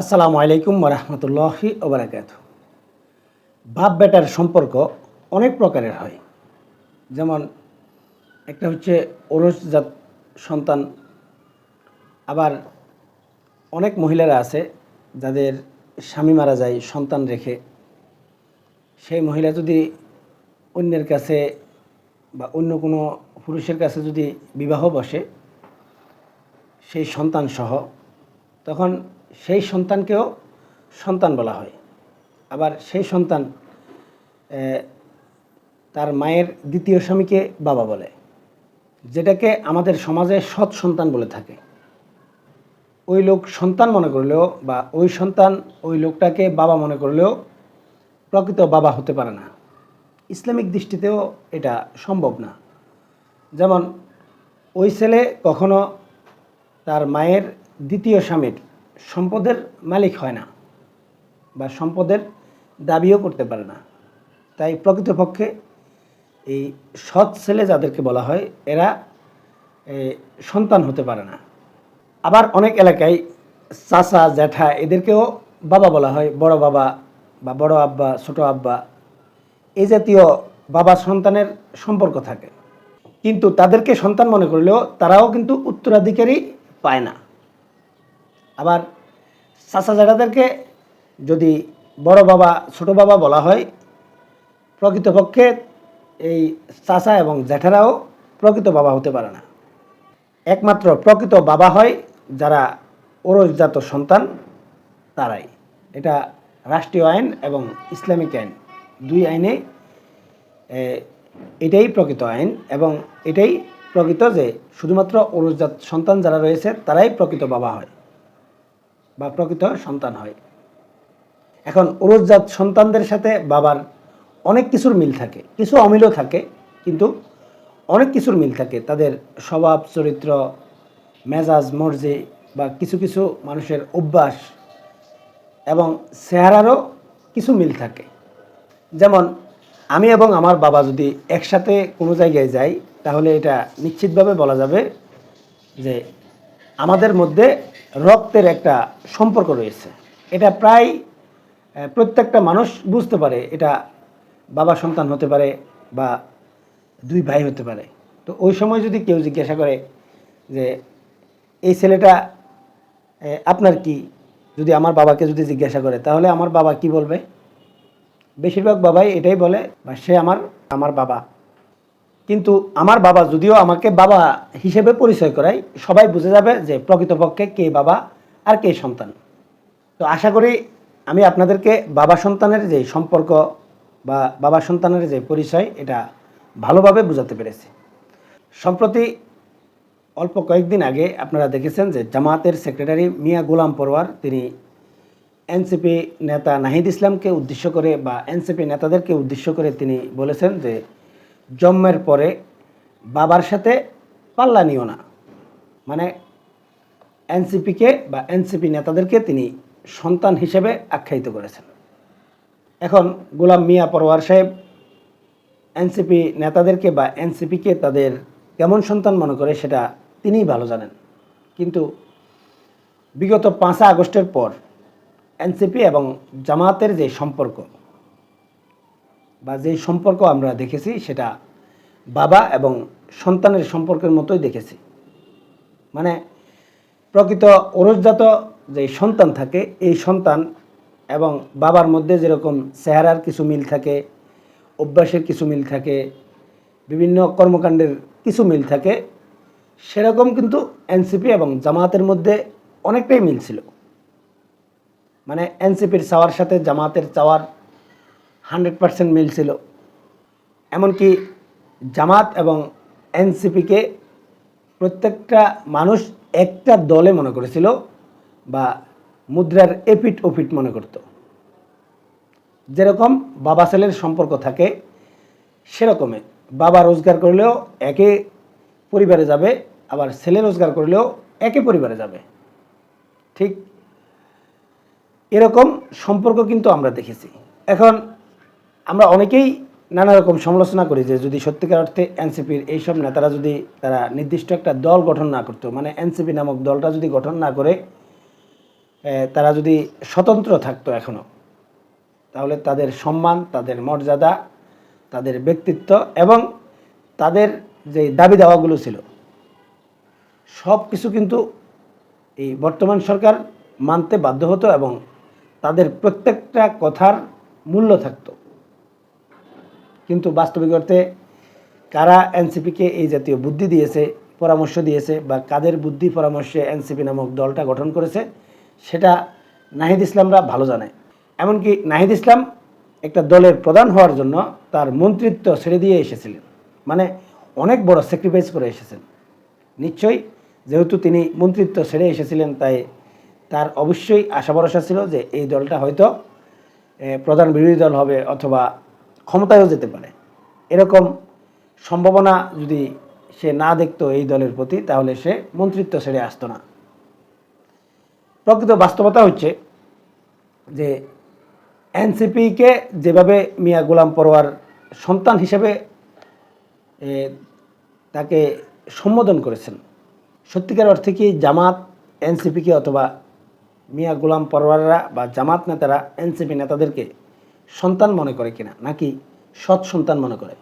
আসসালামু আলাইকুম রহমতুল্লাহি ওবরাকাত বাপ বেটার সম্পর্ক অনেক প্রকারের হয়। যেমন একটা হচ্ছে ওরসজাত সন্তান, আবার অনেক মহিলারা আছে যাদের স্বামী মারা যায়, সন্তান রেখে। সেই মহিলা যদি অন্যের কাছে বা অন্য কোনো পুরুষের কাছে যদি বিবাহ বসে, সেই সন্তান সহ তখন সেই সন্তানকেও সন্তান বলা হয়। আবার সেই সন্তান তার মায়ের দ্বিতীয় স্বামীকে বাবা বলে, যেটাকে আমাদের সমাজে সৎ সন্তান বলে থাকে। ওই লোক সন্তান মনে করলেও বা ওই সন্তান ওই লোকটাকে বাবা মনে করলেও প্রকৃত বাবা হতে পারে না। ইসলামিক দৃষ্টিতেও এটা সম্ভব না। যেমন, ওই ছেলে কখনো তার মায়ের দ্বিতীয় স্বামীর সম্পদের মালিক হয় না বা সম্পদের দাবিও করতে পারে না। তাই প্রকৃতপক্ষে এই সৎ ছেলে যাদেরকে বলা হয়, এরা সন্তান হতে পারে না। আবার অনেক এলাকায় চাচা, জ্যাঠা এদেরকেও বাবা বলা হয়, বড় বাবা বা বড় আব্বা, ছোট আব্বা। এই জাতীয় বাবা সন্তানের সম্পর্ক থাকে। কিন্তু তাদেরকে সন্তান মনে করলেও তারাও কিন্তু উত্তরাধিকারী পায় না। আবার চাচা জ্যাঠাদেরকে যদি বড় বাবা, ছোট বাবা বলা হয়, প্রকৃতপক্ষে এই চাচা এবং জ্যাঠারাও প্রকৃত বাবা হতে পারে না। একমাত্র প্রকৃত বাবা হয় যারা ওরসজাত সন্তান, তারাই। এটা রাষ্ট্রীয় আইন এবং ইসলামিক আইন। দুই আইনে এটাই প্রকৃত আইন এবং এটাই প্রকৃত যে শুধুমাত্র ওরসজাত সন্তান যারা রয়েছে, তারাই প্রকৃত বাবা হয়। বা প্রকৃত সন্তান হয়। এখন ওরসজাত সন্তানদের সাথে বাবার অনেক কিছুর মিল থাকে, কিছু অমিলও থাকে, কিন্তু অনেক কিছুর মিল থাকে। তাদের স্বভাব, চরিত্র, মেজাজ, মর্জি বা কিছু কিছু মানুষের অভ্যাস এবং চেহারারও কিছু মিল থাকে। যেমন আমি এবং আমার বাবা যদি একসাথে কোনো জায়গায় যাই, তাহলে এটা নিশ্চিতভাবে বলা যাবে যে আমাদের মধ্যে রক্তের একটা সম্পর্ক রয়েছে। এটা প্রায় প্রত্যেকটা মানুষ বুঝতে পারে এটা বাবা সন্তান হতে পারে বা দুই ভাই হতে পারে। তো ওই সময় যদি কেউ জিজ্ঞাসা করে যে, এই ছেলেটা আপনার কি? যদি আমার বাবাকে যদি জিজ্ঞাসা করে, তাহলে আমার বাবা কি বলবে? বেশিরভাগ বাবাই এটাই বলে, বা সে আমার আমার বাবা। কিন্তু আমার বাবা যদিও আমাকে বাবা হিসেবে পরিচয় করায়, সবাই বুঝে যাবে যে প্রকৃতপক্ষে কে বাবা আর কে সন্তান। তো আশা করি আমি আপনাদেরকে বাবা সন্তানের যে সম্পর্ক বা বাবা সন্তানের যে পরিচয়, এটা ভালোভাবে বোঝাতে পেরেছি। সম্প্রতি অল্প কয়েকদিন আগে আপনারা দেখেছেন যে জামাতের সেক্রেটারি মিয়া গোলাম পরওয়ার তিনি এনসিপি নেতা নাহিদ ইসলামকে উদ্দেশ্য করে বা এনসিপি নেতাদেরকে উদ্দেশ্য করে তিনি বলেছেন যে জন্মের পরে বাবার সাথে পাল্লা নিও না। মানে এনসিপিকে বা এনসিপি নেতাদেরকে তিনি সন্তান হিসেবে আখ্যায়িত করেছেন। এখন গোলাম মিয়া পরওয়ার সাহেব এনসিপি নেতাদেরকে বা এনসিপিকে তাদের কেমন সন্তান মনে করে সেটা তিনিই ভালো জানেন। কিন্তু বিগত পাঁচা আগস্টের পর এনসিপি এবং জামাতের যে সম্পর্ক বা যেই সম্পর্ক আমরা দেখেছি সেটা বাবা এবং সন্তানের সম্পর্কের মতোই দেখেছি। মানে প্রকৃত ওরসজাত যে সন্তান থাকে, এই সন্তান এবং বাবার মধ্যে যেরকম চেহারার কিছু মিল থাকে, অভ্যাসের কিছু মিল থাকে, বিভিন্ন কর্মকাণ্ডের কিছু মিল থাকে, সেরকম কিন্তু এনসিপি এবং জামাতের মধ্যে অনেকটাই মিল ছিল। মানে এনসিপির চাওয়ার সাথে জামাতের চাওয়ার হান্ড্রেড পার্সেন্ট মিল ছিল। এমনকি জামাত এবং এনসিপিকে প্রত্যেকটা মানুষ একটা দলে মনে করেছিল বা মুদ্রার এপিট ওপিট মনে করত। যেরকম বাবা ছেলের সম্পর্ক থাকে, সেরকমই। বাবা রোজগার করলেও একে পরিবারে যাবে, আবার ছেলে রোজগার করলেও একে পরিবারে যাবে। ঠিক এরকম সম্পর্ক কিন্তু আমরা দেখেছি। এখন আমরা অনেকেই নানা রকম সমালোচনা করি যে যদি সত্যিকার অর্থে এনসিপির এইসব নেতারা যদি তারা নির্দিষ্ট একটা দল গঠন না করতো মানে এনসিপি নামক দলটা যদি গঠন না করে তারা যদি স্বতন্ত্র থাকতো এখনও তাহলে তাদের সম্মান, তাদের মর্যাদা, তাদের ব্যক্তিত্ব এবং তাদের যে দাবি দাওয়াগুলো ছিল, সব কিছু কিন্তু এই বর্তমান সরকার মানতে বাধ্য হতো এবং তাদের প্রত্যেকটা কথার মূল্য থাকতো। কিন্তু বাস্তবিক অর্থে কারা এনসিপিকে এই জাতীয় বুদ্ধি দিয়েছে, পরামর্শ দিয়েছে বা কাদের বুদ্ধি পরামর্শে এনসিপি নামক দলটা গঠন করেছে, সেটা নাহিদ ইসলামরা ভালো জানে। এমনকি নাহিদ ইসলাম একটা দলের প্রধান হওয়ার জন্য তার মন্ত্রিত্ব ছেড়ে দিয়ে এসেছিলেন। মানে অনেক বড় স্যাক্রিফাইস করে এসেছেন। নিশ্চয়ই যেহেতু তিনি মন্ত্রিত্ব ছেড়ে এসেছিলেন, তাই তার অবশ্যই আশা ভরসা ছিল যে এই দলটা হয়তো প্রধান বিরোধী দল হবে অথবা ক্ষমতায়ও যেতে পারে। এরকম সম্ভাবনা যদি সে না দেখতো এই দলের প্রতি, তাহলে সে মন্ত্রিত্ব ছেড়ে আসতো না। প্রকৃত বাস্তবতা হচ্ছে যে এনসিপিকে যেভাবে মিয়া গোলাম পরোয়ার সন্তান হিসেবে তাকে সম্বোধন করেছেন, সত্যিকার অর্থে কি জামাত এনসিপিকে অথবা মিয়া গোলাম পরোয়াররা বা জামাত নেতারা এনসিপি নেতাদেরকে সন্তান মনে করে কিনা, নাকি সৎ সন্তান মনে করে?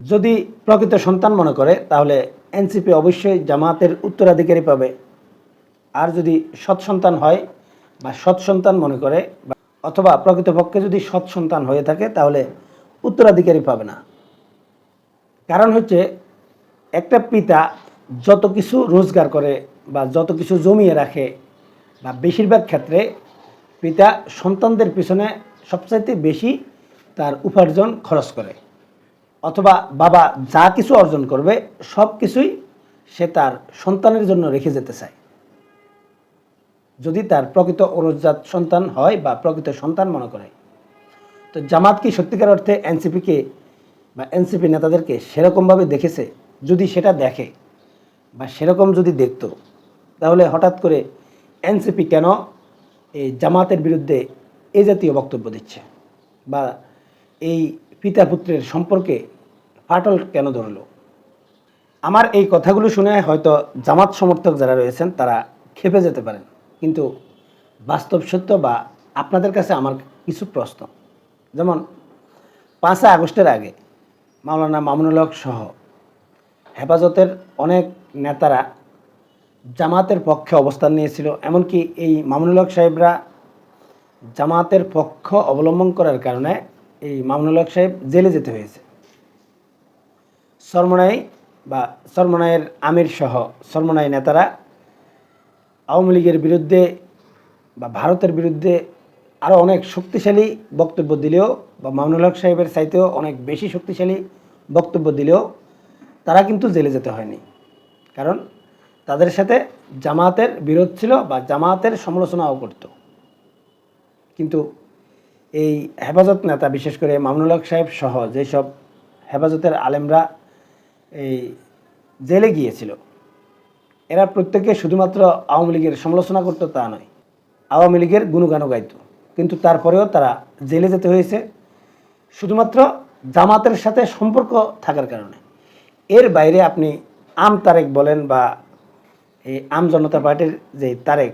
যদি প্রকৃত সন্তান মনে করে, তাহলে এনসিপি অবশ্যই জামাতের উত্তরাধিকারী পাবে। আর যদি সৎ সন্তান হয় বা সৎ সন্তান মনে করে অথবা প্রকৃতপক্ষে যদি সৎ সন্তান হয়ে থাকে, তাহলে উত্তরাধিকারী পাবে না। কারণ হচ্ছে, একটা পিতা যত কিছু রোজগার করে বা যত কিছু জমিয়ে রাখে, বা বেশিরভাগ ক্ষেত্রে পিতা সন্তানদের পিছনে সবচাইতে বেশি তার উপার্জন খরচ করে। অথবা বাবা যা কিছু অর্জন করবে, সব কিছুই সে তার সন্তানের জন্য রেখে যেতে চায়। যদি তার প্রকৃত অরজাত সন্তান হয় বা প্রকৃত সন্তান মনে করে। তো জামাত কি সত্যিকার অর্থে এনসিপিকে বা এনসিপি নেতাদেরকে সেরকমভাবে দেখেছে? যদি সেটা দেখে বা সেরকম যদি দেখতো, তাহলে হঠাৎ করে এনসিপি কেন এই জামাতের বিরুদ্ধে এ জাতীয় বক্তব্য দিচ্ছে বা এই পিতা পুত্রের সম্পর্কে ফাটল কেন ধরলো? আমার এই কথাগুলো শুনে হয়তো জামাত সমর্থক যারা রয়েছেন তারা খেপে যেতে পারেন, কিন্তু বাস্তব সত্য বা আপনাদের কাছে আমার কিছু প্রশ্ন। যেমন, পাঁচই আগস্টের আগে মাওলানা মামুনুল হক সহ হেফাজতের অনেক নেতারা জামাতের পক্ষে অবস্থান নিয়েছিল, এমনকি এই মামুনুল হক সাহেবরা জামাতের পক্ষ অবলম্বন করার কারণে এই মামুনুল হক সাহেব জেলে যেতে হয়েছে। সরমনাই বা সরমনাইয়ের আমির সহ সরমনাই নেতারা আওয়ামী লীগের বিরুদ্ধে বা ভারতের বিরুদ্ধে আরও অনেক শক্তিশালী বক্তব্য দিলেও বা মামুনুল হক সাহেবের চাইতেও অনেক বেশি শক্তিশালী বক্তব্য দিলেও তারা কিন্তু জেলে যেতে হয়নি। কারণ তাদের সাথে জামাতের বিরোধ ছিল বা জামাতের সমালোচনাও করত। কিন্তু এই হেফাজত নেতা, বিশেষ করে মামুনুল হক সাহেব সহ যেসব হেফাজতের আলেমরা এই জেলে গিয়েছিল, এরা প্রত্যেকে শুধুমাত্র আওয়ামী লীগের সমালোচনা করতো তা নয়, আওয়ামী লীগের গুণগানও গাইত। কিন্তু তারপরেও তারা জেলে যেতে হয়েছে, শুধুমাত্র জামাতের সাথে সম্পর্ক থাকার কারণে। এর বাইরে আপনি আম তারেক বলেন বা এই আম জনতা পার্টির যে তারেক,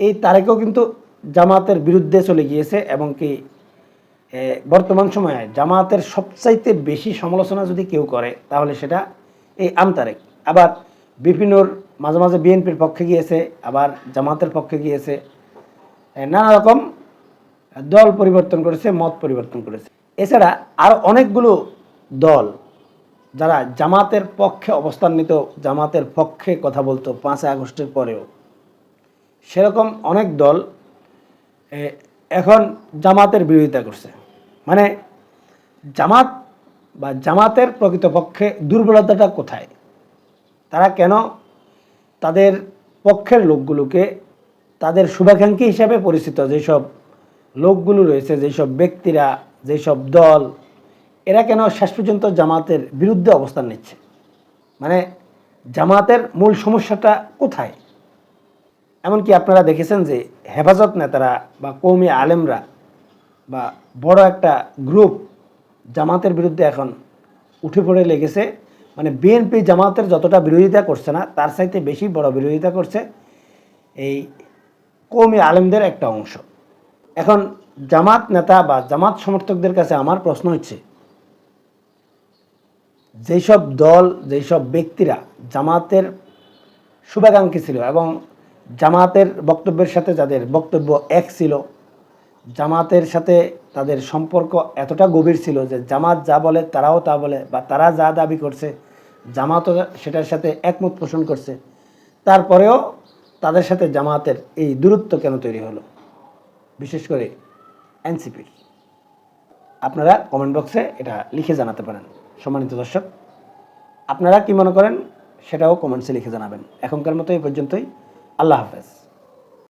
এই তারেকও কিন্তু জামাতের বিরুদ্ধে চলে গিয়েছে এবং কি বর্তমান সময়ে জামাতের সবচাইতে বেশি সমালোচনা যদি কেউ করে, তাহলে সেটা এই আমতারেক আবার বিভিন্নর মাঝে মাঝে বিএনপির পক্ষে গিয়েছে, আবার জামাতের পক্ষে গিয়েছে। নানা রকম দল পরিবর্তন করেছে, মত পরিবর্তন করেছে। এছাড়া আর অনেকগুলো দল যারা জামাতের পক্ষে অবস্থান নিত জামাতের পক্ষে কথা বলতো পাঁচই আগস্টের পরেও, সেরকম অনেক দল এখন জামাতের বিরোধিতা করছে। মানে জামাত বা জামাতের প্রকৃতপক্ষে দুর্বলতাটা কোথায়? তারা কেন তাদের পক্ষের লোকগুলোকে তাদের শুভাকাঙ্ক্ষী হিসাবে পরিচিত যেসব লোকগুলো রয়েছে, যেসব ব্যক্তিরা, যেসব দল, এরা কেন শেষ পর্যন্ত জামাতের বিরুদ্ধে অবস্থান নিচ্ছে? মানে জামাতের মূল সমস্যাটা কোথায়? এমনকি আপনারা দেখেছেন যে হেফাজত নেতারা বা কৌমি আলেমরা বা বড় একটা গ্রুপ জামাতের বিরুদ্ধে এখন উঠে পড়ে লেগেছে। মানে বিএনপি জামাতের যতটা বিরোধিতা করছে না, তার চাইতে বেশি বড় বিরোধিতা করছে এই কৌমি আলেমদের একটা অংশ। এখন জামাত নেতা বা জামাত সমর্থকদের কাছে আমার প্রশ্ন হচ্ছে, যেসব দল, যেসব ব্যক্তিরা জামাতের শুভাকাঙ্ক্ষী ছিল এবং জামাতের বক্তব্যের সাথে যাদের বক্তব্য এক ছিল, জামাতের সাথে তাদের সম্পর্ক এতটা গভীর ছিল যে জামাত যা বলে তারাও তা বলে বা তারা যা দাবি করছে, জামাতও সেটার সাথে একমত পোষণ করছে। তারপরেও তাদের সাথে জামাতের এই দূরত্ব কেন তৈরি হলো? বিশেষ করে এনসিপির। আপনারা কমেন্ট বক্সে এটা লিখে জানাতে পারেন, সম্মানিত দর্শক। আপনারা কি মনে করেন, সেটাও কমেন্টসে লিখে জানাবেন। এখনকার মতো এই পর্যন্তই। আল্লাহ হাফেজ।